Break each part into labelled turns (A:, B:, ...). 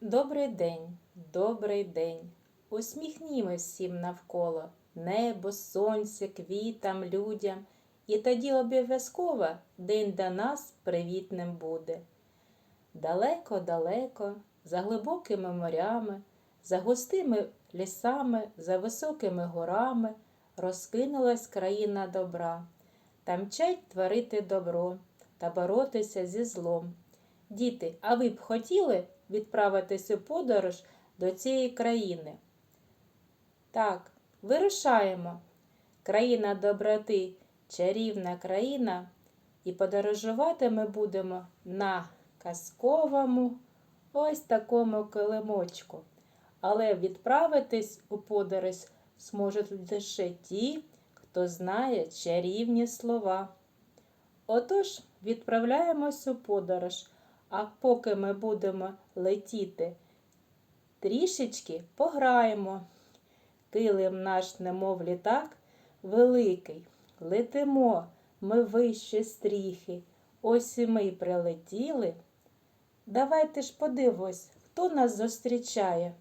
A: Добрий день, добрий день. Усміхнімо всім навколо небо, сонце, квітам, людям. І тоді обов'язково день до нас привітним буде. Далеко-далеко, за глибокими морями, за густими лісами, за високими горами розкинулась країна добра. Та мчать творити добро та боротися зі злом. Діти, а ви б хотіли відправитись у подорож до цієї країни? Так, вирушаємо. Країна доброти, чарівна країна, і подорожувати ми будемо на казковому ось такому килимочку. Але відправитись у подорож зможуть лише ті, хто знає чарівні слова. Отож, відправляємось у подорож, а поки ми будемо летіти, трішечки пограємо. Килим наш, немов літак, великий. Летимо ми вище стріхи. Ось і ми прилетіли. Давайте ж подивимось, хто нас зустрічає.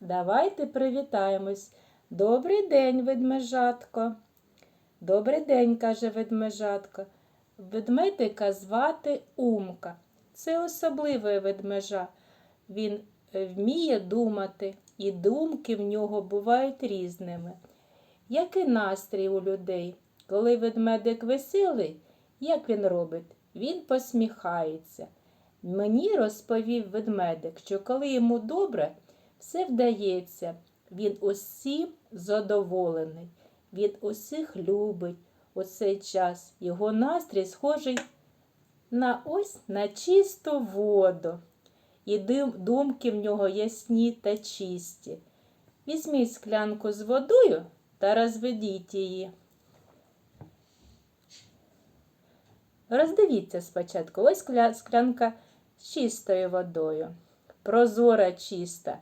A: Давайте привітаємось. Добрий день, ведмежатко. Добрий день, каже ведмежатко. Ведмедика звати Умка. Це особливий ведмежа. Він е, вміє думати, і думки в нього бувають різними. Як і настрій у людей. Коли ведмедик веселий, як він робить? Він посміхається. Мені розповів ведмедик, що коли йому добре, все вдається. Він усім задоволений, він усіх любить у цей час. Його настрій схожий на ось на чисту воду. І думки в нього ясні та чисті. Візьміть склянку з водою та розведіть її. Роздивіться спочатку, ось склянка з чистою водою, прозора чиста,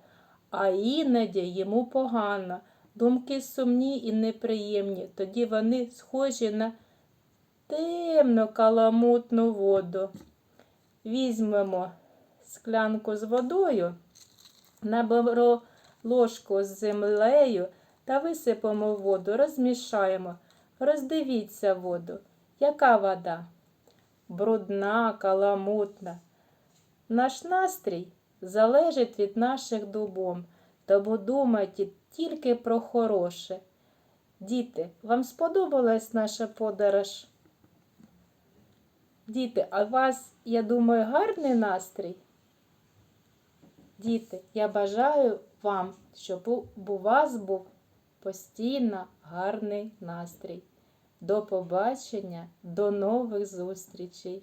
A: а іноді йому погано, думки сумні і неприємні, тоді вони схожі на темну каламутну воду. Візьмемо склянку з водою, наберемо ложку з землею та висипемо воду, розмішаємо. Роздивіться воду. Яка вода? Брудна, каламутна. Наш настрій залежить від наших дубом, тому думайте тільки про хороше. Діти, вам сподобалась наша подорож? Діти, а у вас, я думаю, гарний настрій? Діти, я бажаю вам, щоб у вас був постійно гарний настрій. До побачення, до нових зустрічей!